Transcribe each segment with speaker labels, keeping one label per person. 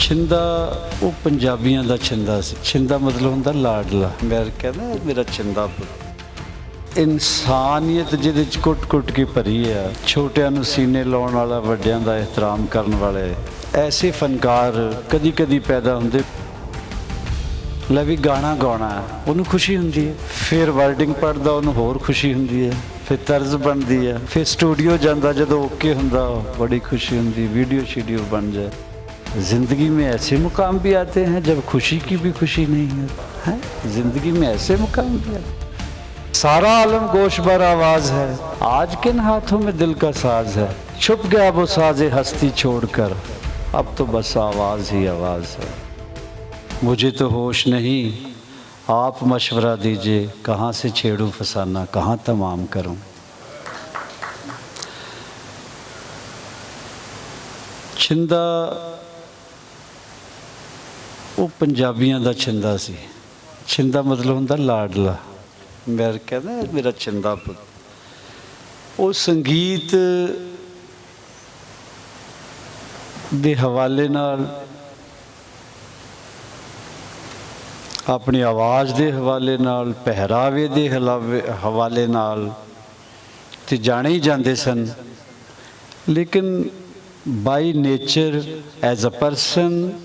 Speaker 1: ਛਿੰਦਾ, ਉਹ ਪੰਜਾਬੀਆਂ ਦਾ ਛਿੰਦਾ ਸੀ। ਛਿੰਦਾ ਮਤਲਬ ਹੁੰਦਾ ਲਾਡਲਾ। ਮੈਂ ਕਹਿੰਦਾ ਮੇਰਾ ਛਿੰਦਾ ਇਨਸਾਨੀਅਤ ਜਿਹਦੇ ਚ ਕੁੱਟ-ਕੁੱਟ ਕੇ ਭਰੀ ਆ। ਛੋਟਿਆਂ ਨੂੰ ਸੀਨੇ ਲਾਉਣ ਵਾਲਾ, ਵੱਡਿਆਂ ਦਾ ਇਤਰਾਮ ਕਰਨ ਵਾਲੇ ਐਸੇ ਫਨਕਾਰ ਕਦੀ-ਕਦੀ ਪੈਦਾ ਹੁੰਦੇ। ਲੈ ਵੀ ਗਾਣਾ ਗਾਉਣਾ ਉਹਨੂੰ ਖੁਸ਼ੀ ਹੁੰਦੀ ਹੈ। ਫਿਰ ਵਰਡਿੰਗ ਪੜਦਾ ਉਹਨੂੰ ਹੋਰ ਖੁਸ਼ੀ ਹੁੰਦੀ ਹੈ। ਫਿਰ ਤਰਜ਼ ਬਣਦੀ ਹੈ। ਫਿਰ ਸਟੂਡੀਓ ਜਾਂਦਾ, ਜਦੋਂ ਓਕੇ ਹੁੰਦਾ ਬੜੀ ਖੁਸ਼ੀ ਹੁੰਦੀ ਵੀਡੀਓ ਸ਼ੀਡੀਓ ਬਣ ਜਾਏ। زندگی میں ایسے مقام بھی آتے ہیں جب خوشی کی بھی خوشی نہیں ہے ہاں، زندگی میں ایسے مقام بھی آتے ہیں۔ سارا عالم گوش بر آواز ہے۔ آج کن ہاتھوں میں دل کا ساز ہے۔ چھپ گیا وہ ساز ہستی چھوڑ کر۔ اب تو بس آواز ہی آواز ہے۔ مجھے تو ہوش نہیں۔ آپ مشورہ دیجیے۔ کہاں سے چھیڑوں فسانہ؟ کہاں تمام کروں؟ چندہ ਉਹ ਪੰਜਾਬੀਆਂ ਦਾ ਛਿੰਦਾ ਸੀ। ਛਿੰਦਾ ਮਤਲਬ ਹੁੰਦਾ ਲਾਡਲਾ। ਮੈਂ ਕਹਿੰਦਾ, ਮੇਰਾ ਛਿੰਦਾ ਪੁੱਤ। ਉਹ ਸੰਗੀਤ ਦੇ ਹਵਾਲੇ ਨਾਲ ਆਪਣੀ ਆਵਾਜ਼ ਦੇ ਹਵਾਲੇ ਨਾਲ, ਪਹਿਰਾਵੇ ਦੇ ਹਲਾਵੇ- ਹਵਾਲੇ ਨਾਲ ਤੇ ਜਾਣੇ ਹੀ ਜਾਂਦੇ ਸਨ। ਲੇਕਿਨ by nature as a person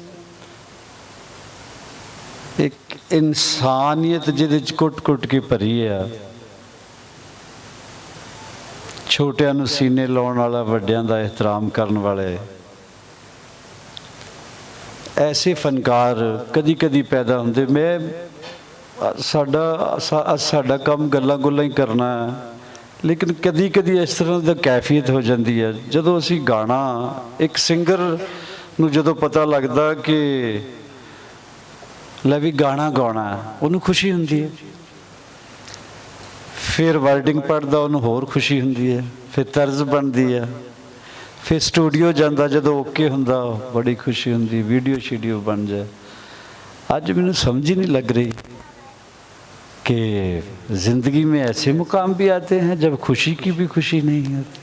Speaker 1: ਇੱਕ ਇਨਸਾਨੀਅਤ ਜਿਹਦੇ ਚ ਕੁੱਟ-ਕੁੱਟ ਕੇ ਭਰੀ ਆ। ਛੋਟਿਆਂ ਨੂੰ ਸੀਨੇ ਲਾਉਣ ਵਾਲਾ, ਵੱਡਿਆਂ ਦਾ ਇਹਤਰਾਮ ਕਰਨ ਵਾਲੇ। ਐਸੇ ਫਨਕਾਰ ਕਦੀ-ਕਦੀ ਪੈਦਾ ਹੁੰਦੇ। ਮੈਂ, ਸਾਡਾ ਸਾਡਾ ਕੰਮ ਗੱਲਾਂ ਗੁੱਲਾਂ ਹੀ ਕਰਨਾ ਲੇਕਿਨ ਕਦੀ-ਕਦੀ ਇਸ ਤਰ੍ਹਾਂ ਦਾ ਕੈਫੀਅਤ ਹੋ ਜਾਂਦੀ ਹੈ। ਜਦੋਂ ਅਸੀਂ ਗਾਣਾ, ਇੱਕ ਸਿੰਗਰ ਨੂੰ ਜਦੋਂ ਪਤਾ ਲੱਗਦਾ ਕਿ ਲੈ ਵੀ ਗਾਣਾ ਗਾਉਣਾ ਹੈ, ਉਹਨੂੰ ਖੁਸ਼ੀ ਹੁੰਦੀ ਹੈ ਫਿਰ ਵਰਡਿੰਗ ਪੜਦਾ ਉਹਨੂੰ ਹੋਰ ਖੁਸ਼ੀ ਹੁੰਦੀ ਹੈ ਫਿਰ ਤਰਜ਼ ਬਣਦੀ ਹੈ ਫਿਰ ਸਟੂਡੀਓ ਜਾਂਦਾ ਜਦੋਂ ਓਕੇ ਹੁੰਦਾ ਬੜੀ ਖੁਸ਼ੀ ਹੁੰਦੀ ਵੀਡੀਓ ਸ਼ੀਡੀਓ ਬਣ ਜਾਏ ਅੱਜ ਮੈਨੂੰ ਸਮਝ ਹੀ ਨਹੀਂ ਲੱਗ ਰਹੀ कि जिंदगी में ऐसे मुकाम भी आते हैं जब खुशी की भी खुशी नहीं होती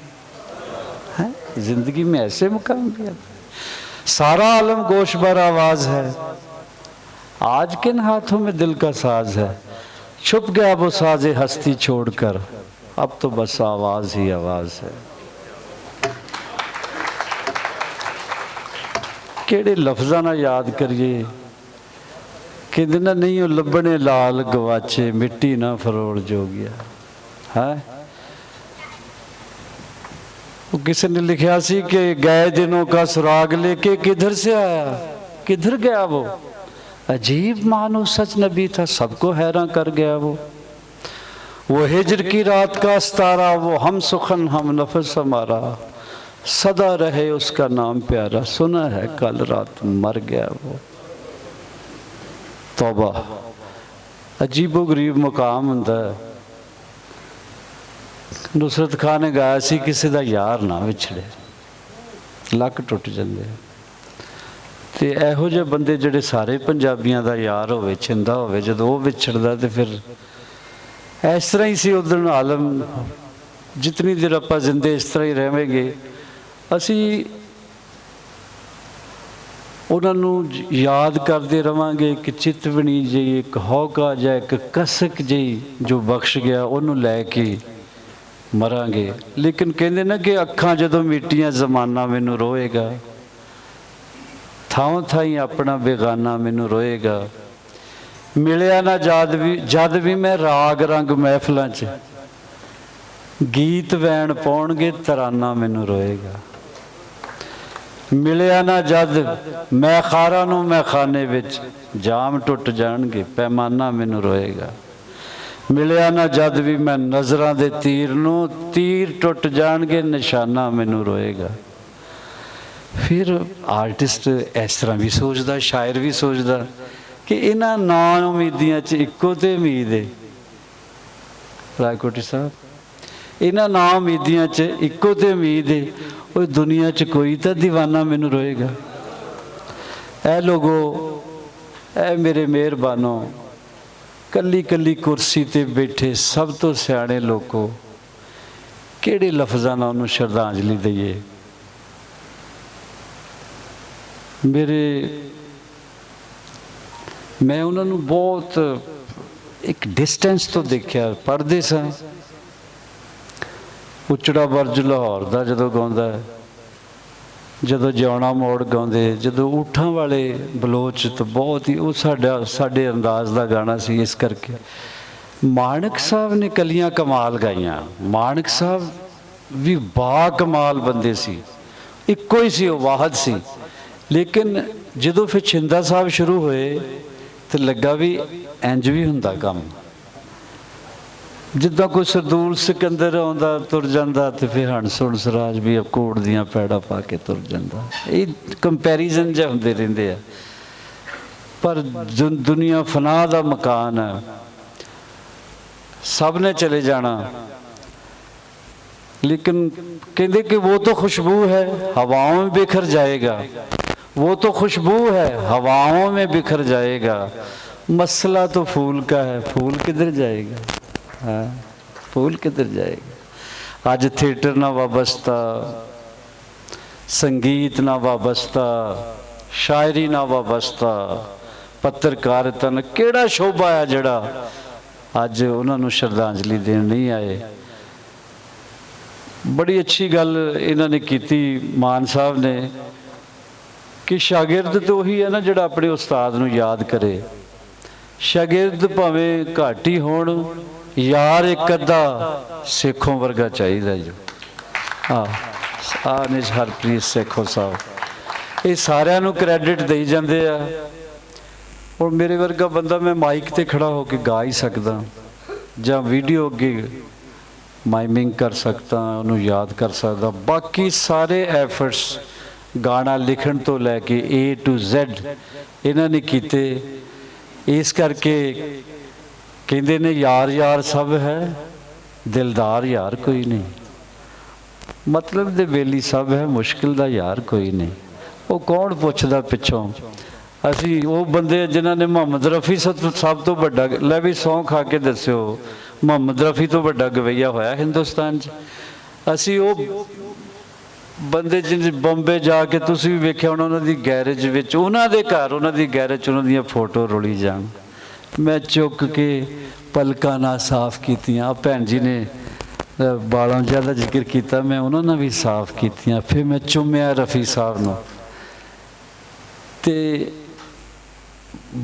Speaker 1: है जिंदगी में ऐसे मुकाम भी आते हैं सारा आलम गोशबर आवाज है آج کن ہاتھوں میں دل کا ساز ہے؟ چھپ گیا وہ ساز ہستی چھوڑ کر۔ اب تو بس آواز ہی آواز ہے۔ کیڑے لفظہ نہ یاد کریے۔ کہ دن نہیں لبنے لال گواچے، مٹی نہ فروڑ جو گیا ہے وہ کسی نے لکھیا سی کہ گئے دنوں کا سراغ لے کے کدھر سے آیا؟ کدھر گیا وہ؟ عجیب مانو سچ نبی تھا، سب کو حیران کر گیا وہ۔ وہ ہجر کی رات کا ستارہ، وہ ہم سخن، ہم نفس ہمارا۔ صدا رہے اس کا نام پیارا۔ سنا ہے کل رات مر گیا وہ۔ توبہ۔ عجیب و غریب مقام ਹੁੰਦਾ ਨੁਸਰਤ ਖਾਨ ਨੇ ਗਾਇਆ کسی ਕਿਸੇ یار نہ ਨਾ ਵਿਛੜੇ ਲੱਕ ਟੁੱਟ ਜਾਂਦੇ ਤੇ ਇਹੋ ਜਿਹੇ ਬੰਦੇ ਜਿਹੜੇ ਸਾਰੇ ਪੰਜਾਬੀਆਂ ਦਾ ਯਾਰ ਹੋਵੇ ਛਿੰਦਾ ਹੋਵੇ, ਜਦੋਂ ਉਹ ਵਿਛੜਦਾ ਤੇ ਫਿਰ ਇਸ ਤਰ੍ਹਾਂ ਹੀ ਸੀ ਉਦੋਂ ਆਲਮ। ਜਿਤਨੀ ਦੇਰ ਆਪਾਂ ਜ਼ਿੰਦੇ ਇਸ ਤਰ੍ਹਾਂ ਹੀ ਰਹਾਂਗੇ, ਅਸੀਂ ਉਹਨਾਂ ਨੂੰ ਯਾਦ ਕਰਦੇ ਰਵਾਂਗੇ ਇੱਕ ਚਿਤਵਣੀ ਜਿਹੀ, ਇੱਕ ਹੌਕਾ ਜਾਂ ਇੱਕ ਕਸਕ ਜਿਹੀ ਜੋ ਬਖਸ਼ ਗਿਆ, ਉਹਨੂੰ ਲੈ ਕੇ ਮਰਾਂਗੇ। ਲੇਕਿਨ ਕਹਿੰਦੇ ਨਾ ਕਿ ਅੱਖਾਂ ਜਦੋਂ ਮੀਟੀਆਂ, ਜ਼ਮਾਨਾ ਮੈਨੂੰ ਰੋਏਗਾ। ਥਾਂ ਥਾਈ ਆਪਣਾ ਬੇਗਾਨਾ ਮੈਨੂੰ ਰੋਏਗਾ। ਮਿਲਿਆ ਨਾ ਜਦ ਵੀ ਜਦ ਵੀ ਮੈਂ ਰਾਗ ਰੰਗ ਮਹਿਫਲਾਂ 'ਚ। ਗੀਤ ਵੈਣ ਪਾਉਣਗੇ, ਤਰਾਨਾ ਮੈਨੂੰ ਰੋਏਗਾ। ਮਿਲਿਆ ਨਾ ਜਦ ਮੈਂ ਖਾਰਾਂ ਨੂੰ ਮੈਂ ਖਾਨੇ ਵਿੱਚ, ਜਾਮ ਟੁੱਟ ਜਾਣਗੇ, ਪੈਮਾਨਾ ਮੈਨੂੰ ਰੋਏਗਾ। ਮਿਲਿਆ ਨਾ ਜਦ ਵੀ ਮੈਂ ਨਜ਼ਰਾਂ ਦੇ ਤੀਰ ਨੂੰ, ਤੀਰ ਟੁੱਟ ਜਾਣਗੇ, ਨਿਸ਼ਾਨਾ ਮੈਨੂੰ ਰੋਏਗਾ। ਫਿਰ ਆਰਟਿਸਟ ਇਸ ਤਰ੍ਹਾਂ ਵੀ ਸੋਚਦਾ, ਸ਼ਾਇਰ ਵੀ ਸੋਚਦਾ ਕਿ ਇਹਨਾਂ ਨਾ ਉਮੀਦੀਆਂ 'ਚ ਇੱਕੋ ਤੇ ਉਮੀਦ ਹੈ ਰਾਜਕੋਟੀ ਸਾਹਿਬ, ਇਹਨਾਂ ਨਾ ਉਮੀਦੀਆਂ 'ਚ ਇੱਕੋ ਤੇ ਉਮੀਦ ਏ। ਉਹ ਦੁਨੀਆ 'ਚ ਕੋਈ ਤਾਂ دیਵਾਨਾ ਮੈਨੂੰ ਰੋਏਗਾ। ਐ ਲੋਗੋ, ਐ ਮੇਰੇ ਮਿਹਰਬਾਨੋ, ਕੱਲੀ ਕੱਲੀ ਕੁਰਸੀ ਤੇ ਬੈਠੇ ਸਭ ਤੋਂ ਸਿਆਣੇ ਲੋਕੋ, ਕਿਹੜੇ ਲਫ਼ਜ਼ਾਂ ਨਾਲ ਉਹਨੂੰ ਸ਼ਰਧਾਂਜਲੀ ਦਈਏ? ਮੇਰੇ ਮੈਂ ਉਹਨਾਂ ਨੂੰ ਬਹੁਤ ਇੱਕ ਡਿਸਟੈਂਸ ਤੋਂ ਦੇਖਿਆ ਪੜ੍ਹਦੇ ਸਾਂ। ਉਚੜਾ ਵਰਜ ਲਾਹੌਰ ਦਾ ਜਦੋਂ ਗਾਉਂਦਾ ਹੈ, ਜਦੋਂ ਜਿਉਣਾ ਮੋੜ ਗਾਉਂਦੇ ਜਦੋਂ ਊਠਾਂ ਵਾਲੇ ਬਲੋਚ ਤਾਂ ਬਹੁਤ ਹੀ ਉਹ ਸਾਡਾ ਸਾਡੇ ਅੰਦਾਜ਼ ਦਾ ਗਾਣਾ ਸੀ ਇਸ ਕਰਕੇ। ਮਾਨਕ ਸਾਹਿਬ ਨੇ ਕਲੀਆਂ ਕਮਾਲ ਗਾਈਆਂ। ਮਾਨਕ ਸਾਹਿਬ ਵੀ ਬਾ ਕਮਾਲ ਬੰਦੇ ਸੀ। ਇੱਕੋ ਹੀ ਸੀ ਉਹ ਵਾਹਦ ਸੀ। ਲੇਕਿਨ ਜਦੋਂ ਫਿਰ ਛਿੰਦਾ ਸਾਹਿਬ ਸ਼ੁਰੂ ਹੋਏ ਤੇ ਲੱਗਾ ਵੀ ਇੰਜ ਵੀ ਹੁੰਦਾ ਕੰਮ ਜਿੱਦਾਂ ਕੋਈ ਸਰਦੂਲ ਸਿਕੰਦਰ ਆਉਂਦਾ ਤੁਰ ਜਾਂਦਾ ਤੇ ਫਿਰ ਹੰਸੁਣ ਸਰਾਜ ਵੀ ਕੋੜ ਦੀਆਂ ਪੈੜਾ ਪਾ ਕੇ ਤੁਰ ਜਾਂਦਾ ਇਹ ਕੰਪੈਰੀਜ਼ਨ ਜਿਹਾ ਹੁੰਦੇ ਰਹਿੰਦੇ ਆ ਪਰ ਦੁ- ਦੁਨੀਆ ਫਨਾ ਦਾ ਮਕਾਨ ਹੈ सब ने चले जाना लेकिन कहते कि वो तो खुशबू है हवाओं में बिखर जाएगा वो तो खुशबू है हवाओं में बिखर जाएगा मसला तो फूल का है फूल किधर जाएगा हाँ फूल किधर जाएगा आज थिएटर ना वाबस्ता संगीत ना वाबस्ता शायरी ना वाबस्ता ਪੱਤਰਕਾਰਤਾ ਨਾਲ ਕਿਹੜਾ ਸ਼ੋਭਾ ਆ ਜਿਹੜਾ ਅੱਜ ਉਹਨਾਂ ਨੂੰ ਸ਼ਰਧਾਂਜਲੀ ਦੇਣ ਨਹੀਂ ਆਏ ਬੜੀ ਅੱਛੀ ਗੱਲ ਇਹਨਾਂ ਨੇ ਕੀਤੀ ਮਾਨ ਸਾਹਿਬ ਨੇ ਕਿ ਸ਼ਾਗਿਰਦ ਤੇ ਉਹੀ ਹੈ ਨਾ ਜਿਹੜਾ ਆਪਣੇ ਉਸਤਾਦ ਨੂੰ ਯਾਦ ਕਰੇ। ਸ਼ਾਗਿਰਦ ਭਾਵੇਂ ਘੱਟ ਹੀ ਹੋਣ, ਯਾਰ ਇੱਕ ਅੱਧਾ ਸੇਖੋਂ ਵਰਗਾ ਚਾਹੀਦਾ ਜੋ। ਆ ਆ ਨੇ ਹਰਪ੍ਰੀਤ ਸੇਖੋ ਸਾਹਿਬ। ਇਹ ਸਾਰਿਆਂ ਨੂੰ ਕ੍ਰੈਡਿਟ ਦੇਈ ਜਾਂਦੇ ਆ। ਔਰ ਮੇਰੇ ਵਰਗਾ ਬੰਦਾ ਮੈਂ ਮਾਈਕ ਤੇ ਖੜਾ ਹੋ ਕੇ ਗਾ ਹੀ ਸਕਦਾ। ਜਾਂ ਵੀਡੀਓ ਅੱਗੇ ਮਾਈਮਿੰਗ ਕਰ ਸਕਦਾ, ਉਹਨੂੰ ਯਾਦ ਕਰ ਸਕਦਾ। ਬਾਕੀ ਸਾਰੇ ਐਫਰਟਸ ਗਾਣਾ ਲਿਖਣ ਤੋਂ ਲੈ ਕੇ A to Z ਇਹਨਾਂ ਨੇ ਕੀਤੇ। ਇਸ ਕਰਕੇ ਕਹਿੰਦੇ ਨੇ, ਯਾਰ ਯਾਰ ਸਭ ਹੈ, ਦਿਲਦਾਰ ਯਾਰ ਕੋਈ ਨਹੀਂ। ਮਤਲਬ ਦੇ ਵੇਲੀ ਸਭ ਹੈ, ਮੁਸ਼ਕਿਲ ਦਾ ਯਾਰ ਕੋਈ ਨਹੀਂ। ਉਹ ਕੌਣ ਪੁੱਛਦਾ ਪਿੱਛੋਂ? ਅਸੀਂ ਉਹ ਬੰਦੇ ਜਿਨ੍ਹਾਂ ਨੇ ਮੁਹੰਮਦ ਰਫੀ ਸਭ ਤੋਂ ਵੱਡਾ ਲੈ ਵੀ ਸੌਂ ਖਾ ਕੇ ਦੱਸਿਓ, ਮੁਹੰਮਦ ਰਫੀ ਤੋਂ ਵੱਡਾ ਗਵਈਆ ਹੋਇਆ ਹਿੰਦੁਸਤਾਨ 'ਚ। ਅਸੀਂ ਉਹ ਬੰਦੇ ਜਿਨ ਬੰਬੇ ਜਾ ਕੇ ਤੁਸੀਂ ਵੀ ਵੇਖਿਆ ਹੋਣਾ ਉਹਨਾਂ ਦੀ ਗੈਰੇਜ ਵਿੱਚ, ਉਹਨਾਂ ਦੇ ਘਰ, ਉਹਨਾਂ ਦੀ ਗੈਰੇਜ 'ਚ ਉਹਨਾਂ ਦੀਆਂ ਫੋਟੋ ਰੋਲੀ ਜਾਣ। ਮੈਂ ਚੁੱਕ ਕੇ ਪਲਕਾਂ ਨਾਲ ਸਾਫ਼ ਕੀਤੀਆਂ। ਭੈਣ ਜੀ ਨੇ ਬਾਲਾਂ ਜਿਹਾ ਦਾ ਜ਼ਿਕਰ ਕੀਤਾ, ਮੈਂ ਉਹਨਾਂ ਨਾਲ ਵੀ ਸਾਫ਼ ਕੀਤੀਆਂ। ਫਿਰ ਮੈਂ ਚੁੰਮਿਆ ਰਫੀ ਸਾਹਿਬ ਨੂੰ। ਤੇ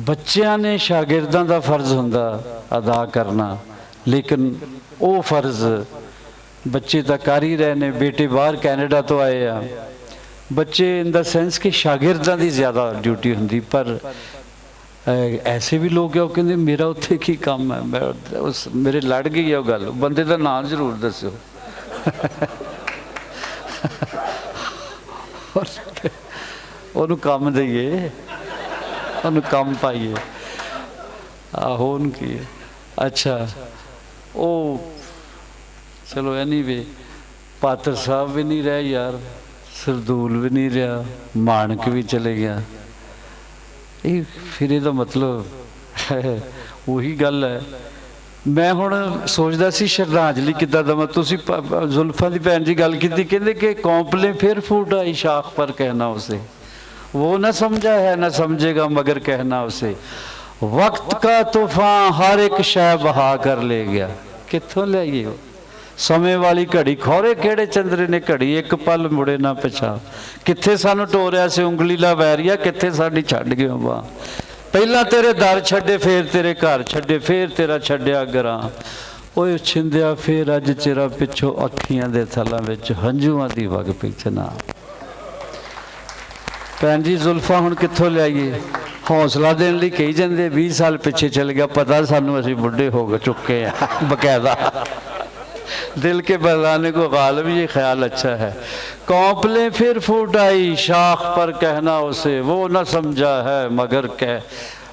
Speaker 1: ਬੱਚਿਆਂ ਨੇ ਸ਼ਾਗਿਰਦਾਂ ਦਾ ਫਰਜ਼ ਹੁੰਦਾ ਅਦਾ ਕਰਨਾ, ਲੇਕਿਨ ਉਹ ਫਰਜ਼ ਬੱਚੇ ਤਾਂ ਕਰ ਹੀ ਰਹੇ ਨੇ, ਬੇਟੇ ਬਾਹਰ ਕੈਨੇਡਾ ਤੋਂ ਆਏ ਆ। ਬੱਚੇ ਇਨ ਦਾ ਸੈਂਸ ਕਿ ਸ਼ਾਗਿਰਦਾਂ ਦੀ ਜ਼ਿਆਦਾ ਡਿਊਟੀ ਹੁੰਦੀ, ਪਰ ਐਸੇ ਵੀ ਲੋਕ ਆ, ਉਹ ਕਹਿੰਦੇ ਮੇਰਾ ਉੱਥੇ ਕੀ ਕੰਮ ਹੈ ਮੈਂ ਉਸ, ਮੇਰੇ ਲੜ ਗਈ ਆ ਉਹ ਗੱਲ, ਬੰਦੇ ਦਾ ਨਾਮ ਜ਼ਰੂਰ ਦੱਸਿਓ। ਉਹਨੂੰ ਕੰਮ ਦਈਏ, ਉਹਨੂੰ ਕੰਮ ਪਾਈਏ। ਆਹੋ ਉਹਨੂੰ ਕੀ ਹੈ? ਅੱਛਾ, ਉਹ ਚਲੋ ਐਨੀਵੇ ਪਾਤਰ ਸਾਹਿਬ ਵੀ ਨਹੀਂ ਰਹੇ ਯਾਰ ਸਰਦੂਲ ਵੀ ਨਹੀਂ ਰਿਹਾ ਮਾਨਕ ਵੀ ਚਲੇ ਗਿਆ ਇਹ ਫਿਰ ਇਹਦਾ ਮਤਲਬ ਹੈ, ਉਹੀ ਗੱਲ ਹੈ ਮੈਂ ਹੁਣ ਸੋਚਦਾ ਸੀ ਸ਼ਰਧਾਂਜਲੀ ਕਿੱਦਾਂ ਦਵਾਂ ਤੁਸੀਂ ਪ- ਪ- ਜ਼ੁਲਫਾਂ ਦੀ ਭੈਣ ਜੀ ਗੱਲ ਕੀਤੀ ਕਹਿੰਦੇ ਕਿ ਕੌਂਪਲੇ ਫਿਰ ਫੂਟ ਆਈ ਸ਼ਾਖ ਪਰ ਕਹਿਣਾ ਉਸੇ वो न समझा है न समझेगा मगर कहना उसे वक्त का तूफान हर एक शय बहा कर ले गया ਕਿੱਥੋਂ ਲਿਆਈਏ ਉਹ ਸਮੇਂ ਵਾਲੀ ਘੜੀ। ਖੋਰੇ ਕਿਹੜੇ ਚੰਦਰੇ ਨੇ ਘੜੀ? ਇੱਕ ਪਲ ਮੁੜੇ ਨਾ ਪਿਛਾ ਕਿੱਥੇ ਸਾਨੂੰ ਟੋਰਿਆ ਸੀ ਉਂਗਲੀ ਲਾ ਵੈਰੀਆ? ਕਿੱਥੇ ਸਾਡੀ ਛੱਡ ਗਿਓ ਬਾ ਪਹਿਲਾਂ ਤੇਰੇ ਦਰ ਛੱਡੇ, ਫੇਰ ਤੇਰੇ ਘਰ ਛੱਡੇ, ਫੇਰ ਤੇਰਾ ਛੱਡਿਆ ਗਰਾਂ। ਓਏ ਛਿੰਦਿਆ, ਫੇਰ ਅੱਜ ਚਿਹਰਾ ਪਿੱਛੋਂ ਅੱਖੀਆਂ ਦੇ ਥਲਾਂ ਵਿੱਚ ਹੰਝੂਆਂ ਦੀ ਵਗ ਪਿਛਨਾ ਭੈਣ ਜੀ, ਜ਼ੁਲਫਾ ਹੁਣ ਕਿੱਥੋਂ ਲਿਆਈਏ? ਹੌਸਲਾ ਦੇਣ ਲਈ ਕਹੀ ਜਾਂਦੇ 20 ਸਾਲ ਪਿੱਛੇ ਚਲ ਗਿਆ, ਪਤਾ ਸਾਨੂੰ ਅਸੀਂ ਬੁੱਢੇ ਹੋ ਗਏ, ਚੁੱਕੇ ਆ, ਬਕਾਇਦਾ। دل کے بہلانے کو غالب، یہ خیال اچھا ہے۔ کونپلیں پھر فوٹ آئی، شاخ پر کہنا اسے، وہ نہ سمجھا ہے مگر کہ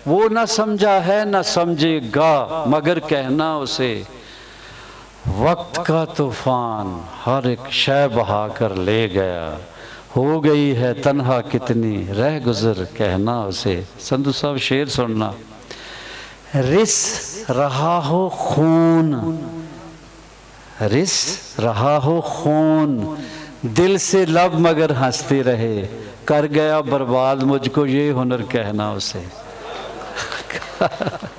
Speaker 1: وہ نہ سمجھا ہے، نہ سمجھے گا مگر کہنا اسے۔ وقت کا طوفان ہر ایک شے بہا کر لے گیا۔ ہو گئی ہے تنہا کتنی، رہ گزر کہنا اسے۔ سندھو صاحب، شعر سننا۔ رس رہا ہو خون۔ رس رہا ہو خون۔ دل سے لب مگر ہنستے رہے۔ کر گیا برباد، مجھ کو یہ ہنر کہنا اسے۔